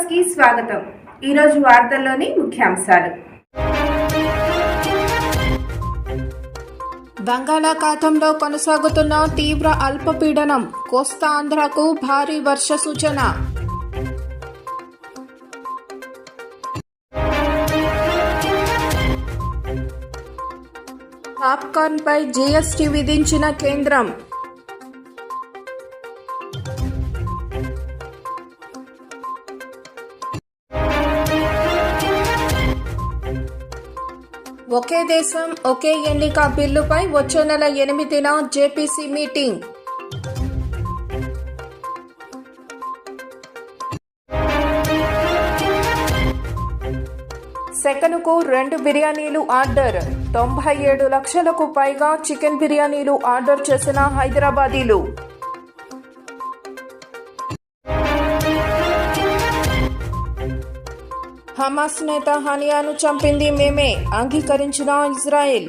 న్యూస్కి స్వాగతం. ఈరోజు వార్తల్లోని ముఖ్యాంశాలు. బంగాళాఖాతంలో కొనసాగుతున్న తీవ్ర అల్పపీడనం కోస్తా ఆంధ్రకు భారీ వర్ష సూచన పాప్కార్న్ పై జీఎస్టీ విధించిన కేంద్రం. ఒకే దేశం ఒకే ఎన్నిక బిల్లుపై వచ్చే నెల ఎనిమిదిన జేపీసీ మీటింగ్. సెకనుకు రెండు బిర్యానీలు ఆర్డర్. తొంభై ఏడు లక్షలకు పైగా చికెన్ బిర్యానీలు ఆర్డర్ చేసిన హైదరాబాదీలు. హమాస్ నేత హనియాను చంపింది మేమే అంగీకరించిన ఇజ్రాయెల్.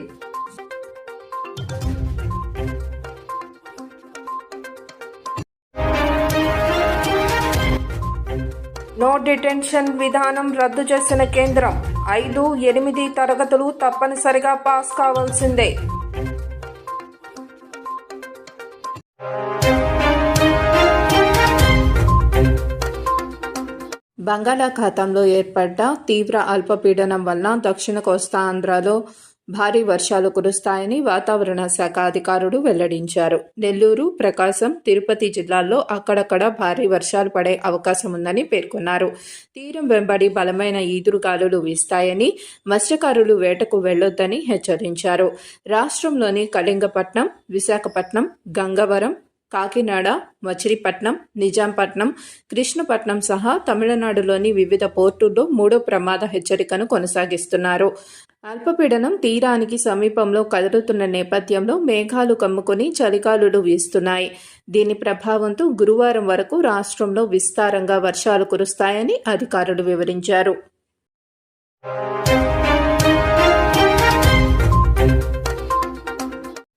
నో డిటెన్షన్ విధానం రద్దు చేసిన కేంద్రం ఐదు ఎనిమిది తరగతులు తప్పనిసరిగా పాస్ కావాల్సిందే. బంగాళాఖాతంలో ఏర్పడ్డ తీవ్ర అల్పపీడనం వలన దక్షిణ కోస్తా ఆంధ్రాలో భారీ వర్షాలు కురుస్తాయని వాతావరణ శాఖ అధికారులు వెల్లడించారు. నెల్లూరు ప్రకాశం తిరుపతి జిల్లాల్లో అక్కడక్కడ భారీ వర్షాలు పడే అవకాశం ఉందని పేర్కొన్నారు. తీరం వెంబడి బలమైన ఈదురుగాలులు వీస్తాయని మత్స్యకారులు వేటకు వెళ్ళొద్దని హెచ్చరించారు. రాష్ట్రంలోని కళింగపట్నం విశాఖపట్నం గంగవరం కాకినాడ మచిలీపట్నం నిజాంపట్నం కృష్ణపట్నం సహా తమిళనాడులోని వివిధ పోర్టుల్లో మూడో ప్రమాద హెచ్చరికను కొనసాగిస్తున్నారు. అల్పపీడనం తీరానికి సమీపంలో కదులుతున్న నేపథ్యంలో మేఘాలు కమ్ముకొని చలికాలులు వీస్తున్నాయి. దీని ప్రభావంతో గురువారం వరకు రాష్ట్రంలో విస్తారంగా వర్షాలు కురుస్తాయని అధికారులు వివరించారు.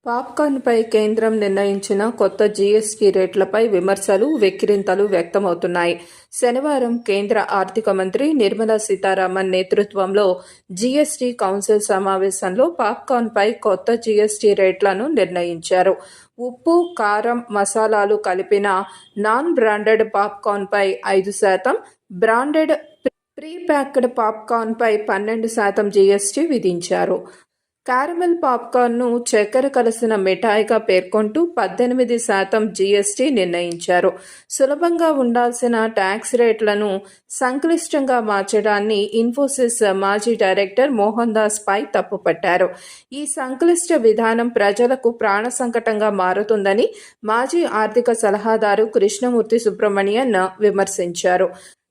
పాప్కార్న్పై కేంద్రం నిర్ణయించిన కొత్త జీఎస్టీ రేట్లపై విమర్శలు వెక్కిరింతలు వ్యక్తమవుతున్నాయి. శనివారం కేంద్ర ఆర్థిక మంత్రి నిర్మలా సీతారామన్ నేతృత్వంలో జీఎస్టీ కౌన్సిల్ సమావేశంలో పాప్కార్న్పై కొత్త జీఎస్టీ రేట్లను నిర్ణయించారు. ఉప్పు కారం మసాలాలు కలిపిన నాన్ బ్రాండెడ్ పాప్కార్న్పై ఐదు శాతం బ్రాండెడ్ ప్రీ ప్యాక్డ్ పాప్కార్న్పై పన్నెండు శాతం జీఎస్టీ విధించారు. కారమెల్ పాప్కార్న్ను చక్కెర కలిసిన మిఠాయిగా పేర్కొంటూ పద్దెనిమిది శాతం జీఎస్టీ నిర్ణయించారు. సులభంగా ఉండాల్సిన ట్యాక్స్ రేట్లను సంక్లిష్టంగా మార్చడాన్ని ఇన్ఫోసిస్ మాజీ డైరెక్టర్ మోహన్ దాస్ పై తప్పుపట్టారు ఈ సంక్లిష్ట విధానం ప్రజలకు ప్రాణ సంకటంగా మారుతుందని మాజీ ఆర్థిక సలహాదారు కృష్ణమూర్తి సుబ్రహ్మణ్యన్ విమర్శించారు.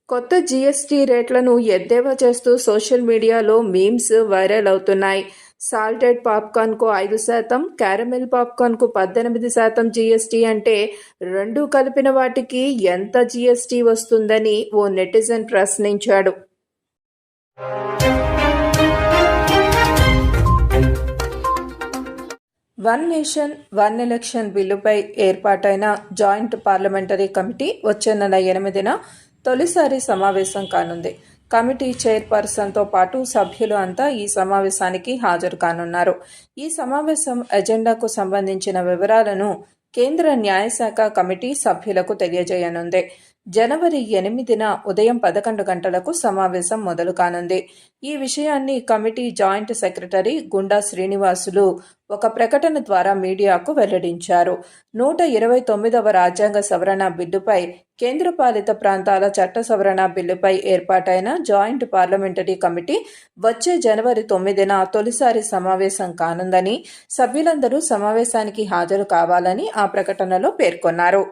కొత్త జీఎస్టీ రేట్లను ఎద్దేవా చేస్తూ సోషల్ మీడియాలో మీమ్స్ వైరల్ అవుతున్నాయి. సాల్టెడ్ పాప్కార్న్కు ఐదు శాతం క్యారమెల్ పాప్కార్న్కు పద్దెనిమిది శాతం జీఎస్టీ అంటే రెండు కలిపిన వాటికి ఎంత జీఎస్టీ వస్తుందని ఓ నెటిజన్ ప్రశ్నించాడు. వన్ నేషన్ వన్ ఎలక్షన్ బిల్లుపై ఏర్పాటైన జాయింట్ పార్లమెంటరీ కమిటీ వచ్చే నెల ఎనిమిదిన తొలిసారి సమావేశం కానుంది. కమిటీ చైర్పర్సన్తో పాటు సభ్యులు అంతా ఈ సమావేశానికి హాజరు కానున్నారు. ఈ సమావేశం ఎజెండాకు సంబంధించిన వివరాలను కేంద్ర న్యాయశాఖ కమిటీ సభ్యులకు తెలియజేయనుంది. జనవరి ఎనిమిదిన ఉదయం పదకొండు గంటలకు సమావేశం మొదలు కానుంది. ఈ విషయాన్ని కమిటీ జాయింట్ సెక్రటరీ గుండా శ్రీనివాసులు ఒక ప్రకటన ద్వారా మీడియాకు వెల్లడించారు. నూట ఇరవై తొమ్మిదవ రాజ్యాంగ సవరణ బిల్లుపై కేంద్రపాలిత ప్రాంతాల చట్ట సవరణ బిల్లుపై ఏర్పాటైన జాయింట్ పార్లమెంటరీ కమిటీ వచ్చే జనవరి తొమ్మిదిన తొలిసారి సమావేశం కానుందని సభ్యులందరూ సమావేశానికి హాజరు కావాలని ఆ ప్రకటనలో పేర్కొన్నారు.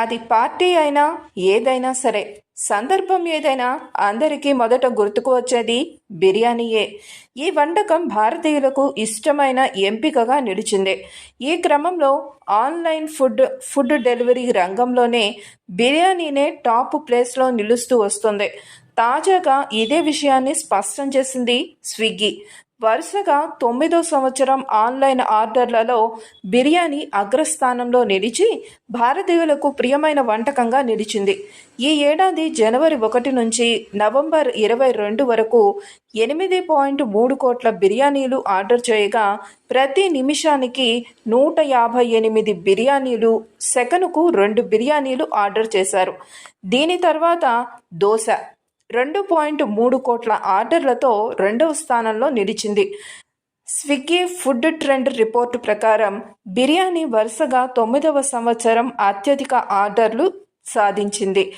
అది పార్టీ అయినా ఏదైనా సరే. సందర్భం ఏదైనా అందరికీ మొదట గుర్తుకు వచ్చేది బిర్యానీయే. ఈ వంటకం భారతీయులకు ఇష్టమైన ఎంపికగా నిలిచింది. ఈ క్రమంలో ఆన్లైన్ ఫుడ్ ఫుడ్ డెలివరీ రంగంలోనే బిర్యానీనే టాప్ ప్లేస్లో నిలుస్తూ వస్తుంది. తాజాగా ఇదే విషయాన్ని స్పష్టం చేసింది స్విగ్గీ. వరుసగా తొమ్మిదో సంవత్సరం ఆన్లైన్ ఆర్డర్లలో బిర్యానీ అగ్రస్థానంలో నిలిచి భారతీయులకు ప్రియమైన వంటకంగా నిలిచింది. ఈ ఏడాది జనవరి ఒకటి నుంచి నవంబర్ ఇరవై రెండు వరకు ఎనిమిది పాయింట్ మూడు కోట్ల బిర్యానీలు ఆర్డర్ చేయగా ప్రతి నిమిషానికి నూట యాభై ఎనిమిది బిర్యానీలు సెకనుకు రెండు బిర్యానీలు ఆర్డర్ చేశారు. దీని తర్వాత దోశ రెండు పాయింట్ మూడు కోట్ల ఆర్డర్లతో రెండవ స్థానంలో నిలిచింది. స్విగ్గీ ఫుడ్ ట్రెండ్ రిపోర్టు ప్రకారం బిర్యానీ వరుసగా తొమ్మిదవ సంవత్సరం అత్యధిక ఆర్డర్లు సాధించింది.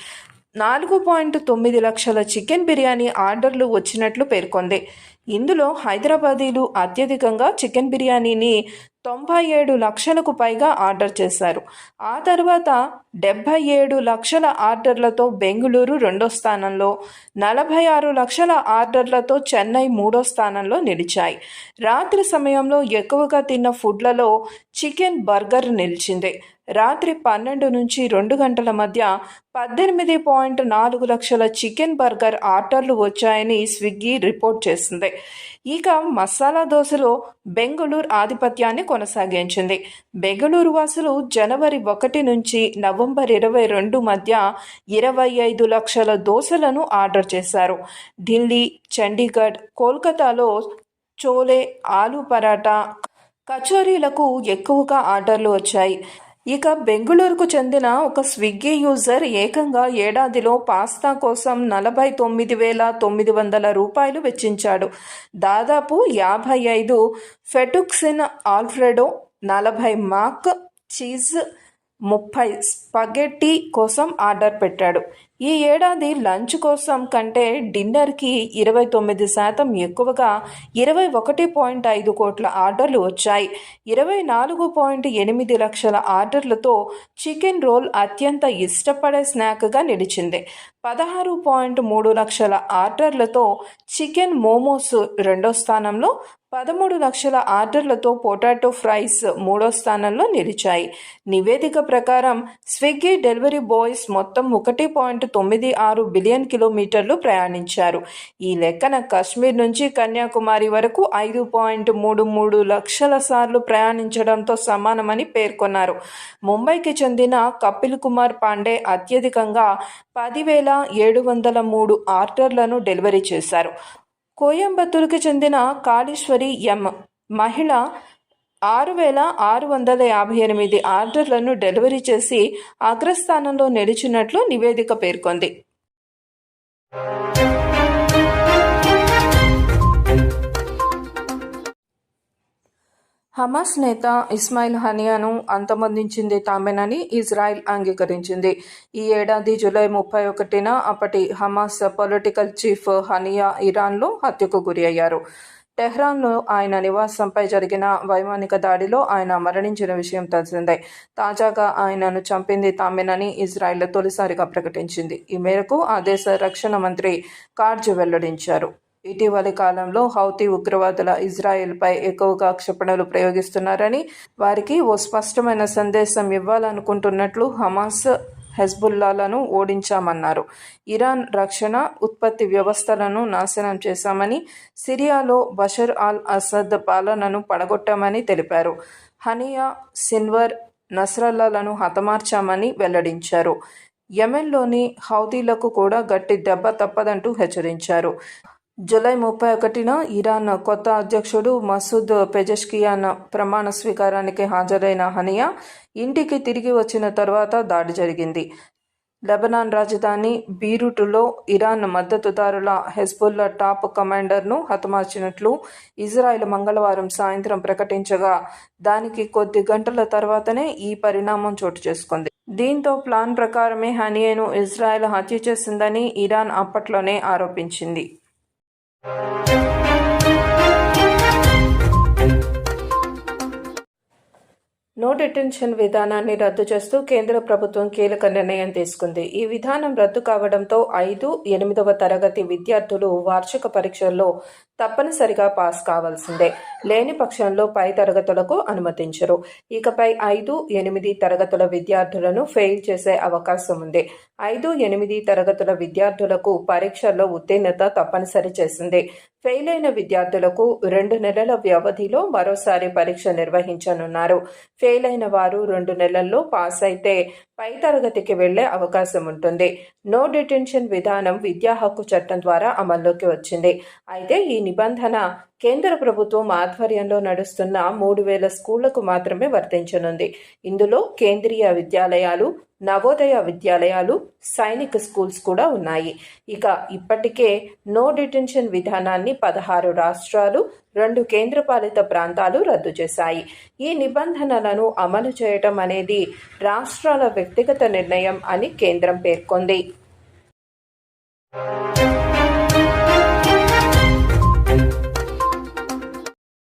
నాలుగు పాయింట్ తొమ్మిది లక్షల చికెన్ బిర్యానీ ఆర్డర్లు వచ్చినట్లు పేర్కొంది. ఇందులో హైదరాబాదీలు అత్యధికంగా చికెన్ బిర్యానీని తొంభై ఏడు లక్షలకు పైగా ఆర్డర్ చేశారు. ఆ తర్వాత డెబ్బై ఏడు లక్షల ఆర్డర్లతో బెంగళూరు రెండో స్థానంలో నలభై ఆరు లక్షల ఆర్డర్లతో చెన్నై మూడో స్థానంలో నిలిచాయి. రాత్రి సమయంలో ఎక్కువగా తిన్న ఫుడ్లలో చికెన్ బర్గర్ నిలిచింది. రాత్రి పన్నెండు నుంచి రెండు గంటల మధ్య పద్దెనిమిది పాయింట్ నాలుగు లక్షల చికెన్ బర్గర్ ఆర్డర్లు వచ్చాయని స్విగ్గీ రిపోర్ట్ చేసింది. ఇక మసాలా దోశలో బెంగళూరు ఆధిపత్యాన్ని కొనసాగించింది. బెంగళూరు వాసులు జనవరి ఒకటి నుంచి నవంబర్ ఇరవై రెండు మధ్య ఇరవై ఐదు లక్షల దోశలను ఆర్డర్ చేశారు. ఢిల్లీ చండీగఢ్ కోల్కతాలో చోలే ఆలు పరాటా కచోరీలకు ఎక్కువగా ఆర్డర్లు వచ్చాయి. ఇక బెంగళూరుకు చెందిన ఒక స్విగ్గీ యూజర్ ఏకంగా ఏడాదిలో పాస్తా కోసం నలభై తొమ్మిది వేల తొమ్మిది వందల రూపాయలు వెచ్చించాడు. దాదాపు యాభై ఐదు ఫెటుక్సిన్ ఆల్ఫ్రెడో నలభై మాక్ చీజ్ ముప్పై స్పగెట్టి కోసం ఆర్డర్ పెట్టాడు. ఈ ఏడాది లంచ్ కోసం కంటే డిన్నర్కి ఇరవై తొమ్మిది శాతం ఎక్కువగా ఇరవై ఒకటి పాయింట్ ఐదు కోట్ల ఆర్డర్లు వచ్చాయి. ఇరవై నాలుగు పాయింట్ ఎనిమిది లక్షల ఆర్డర్లతో చికెన్ రోల్ అత్యంత ఇష్టపడే స్నాక్గా నిలిచింది. పదహారు పాయింట్ మూడు లక్షల ఆర్డర్లతో చికెన్ మోమోస్ రెండో స్థానంలో పదమూడు లక్షల ఆర్డర్లతో పొటాటో ఫ్రైస్ మూడో స్థానంలో నిలిచాయి. నివేదిక ప్రకారం స్విగ్గీ డెలివరీ బాయ్స్ మొత్తం ఒకటి పాయింట్ తొమ్మిది ఆరు బిలియన్ కిలోమీటర్లు ప్రయాణించారు. ఈ లెక్కన కాశ్మీర్ నుంచి కన్యాకుమారి వరకు ఐదు పాయింట్ మూడు మూడు లక్షల సార్లు ప్రయాణించడంతో సమానమని పేర్కొన్నారు. ముంబైకి చెందిన కపిల్ కుమార్ పాండే అత్యధికంగా పదివేల ఏడు వందల మూడు ఆర్డర్లను డెలివరీ చేశారు. కోయంబత్తూరుకు చెందిన కాళేశ్వరి ఎం మహిళ ఆరు వేల ఆరు వందల యాభై ఎనిమిది ఆర్డర్లను డెలివరీ చేసి అగ్రస్థానంలో నిలిచినట్లు నివేదిక పేర్కొంది. హమాస్ నేత ఇస్మాయిల్ హనియాను అంతమొందించింది తామేనని ఇజ్రాయెల్ అంగీకరించింది. ఈ ఏడాది జూలై ముప్పై ఒకటిన అప్పటి హమాస్ పొలిటికల్ చీఫ్ హనియా ఇరాన్లో హత్యకు గురి అయ్యారు టెహ్రాన్లో ఆయన నివాసంపై జరిగిన వైమానిక దాడిలో ఆయన మరణించిన విషయం తెలిసిందే. తాజాగా ఆయనను చంపింది తామేనని ఇజ్రాయెల్ తొలిసారిగా ప్రకటించింది. ఈ మేరకు ఆ దేశ రక్షణ మంత్రి కార్జ్ వెల్లడించారు. ఇటీవలి కాలంలో హౌతీ ఉగ్రవాదుల ఇజ్రాయెల్పై ఎక్కువగా క్షిపణులు ప్రయోగిస్తున్నారని వారికి ఓ స్పష్టమైన సందేశం ఇవ్వాలనుకుంటున్నట్లు హమాస్ హెజ్బుల్లాలను ఓడించామన్నారు. ఇరాన్ రక్షణ ఉత్పత్తి వ్యవస్థలను నాశనం చేశామని సిరియాలో బషర్ అల్ అసద్ పాలనను పడగొట్టామని తెలిపారు. హనియా సిన్వర్ నస్రల్లాలను హతమార్చామని వెల్లడించారు. యెమెన్లోని హౌదీలకు కూడా గట్టి దెబ్బ తప్పదంటూ హెచ్చరించారు. జూలై ముప్పై ఒకటిన ఇరాన్ కొత్త అధ్యక్షుడు మసూద్ పెజెష్కియాన్ ప్రమాణ స్వీకారానికి హాజరైన హనియా ఇంటికి తిరిగి వచ్చిన తర్వాత దాడి జరిగింది. లెబనాన్ రాజధాని బీరూటులో ఇరాన్ మద్దతుదారుల హెజ్బుల్లా టాప్ కమాండర్ను హతమార్చినట్లు ఇజ్రాయెల్ మంగళవారం సాయంత్రం ప్రకటించగా దానికి కొద్ది గంటల తర్వాతనే ఈ పరిణామం చోటు చేసుకుంది. దీంతో ప్లాన్ ప్రకారమే హనియేను ఇజ్రాయెల్ హత్య చేసిందని ఇరాన్ అప్పట్లోనే ఆరోపించింది. Thank you. నో డిటెన్షన్ విధానాన్ని రద్దు చేస్తూ కేంద్ర ప్రభుత్వం కీలక నిర్ణయం తీసుకుంది. ఈ విధానం రద్దు కావడంతో ఐదు ఎనిమిదవ తరగతి విద్యార్థులు వార్షిక పరీక్షల్లో తప్పనిసరిగా పాస్ కావాల్సిందే. లేని పక్షంలో పై తరగతులకు అనుమతించరు. ఇకపై ఐదు ఎనిమిది తరగతుల విద్యార్థులను ఫెయిల్ చేసే అవకాశం ఉంది. ఐదు ఎనిమిది తరగతుల విద్యార్థులకు పరీక్షల్లో ఉత్తీర్ణత తప్పనిసరి చేసింది. ఫెయిల్ అయిన విద్యార్థులకు రెండు నెలల వ్యవధిలో మరోసారి పరీక్ష నిర్వహించనున్నారు. ఫెయిల్ అయిన వారు రెండు నెలల్లో పాస్ అయితే పై తరగతికి వెళ్ళే అవకాశం ఉంటుంది. నో డిటెన్షన్ విధానం విద్యా హక్కు చట్టం ద్వారా అమల్లోకి వచ్చింది. అయితే ఈ నిబంధన కేంద్ర ప్రభుత్వం ఆధ్వర్యంలో నడుస్తున్న మూడు వేల స్కూళ్ళకు మాత్రమే వర్తించనుంది. ఇందులో కేంద్రీయ విద్యాలయాలు నవోదయ విద్యాలయాలు సైనిక్ స్కూల్స్ కూడా ఉన్నాయి. ఇక ఇప్పటికే నో డిటెన్షన్ విధానాన్ని పదహారు రాష్ట్రాలు రెండు కేంద్రపాలిత ప్రాంతాలు రద్దు చేశాయి. ఈ నిబంధనలను అమలు చేయటం అనేది రాష్ట్రాల వ్యక్తిగత నిర్ణయం అని కేంద్రం పేర్కొంది.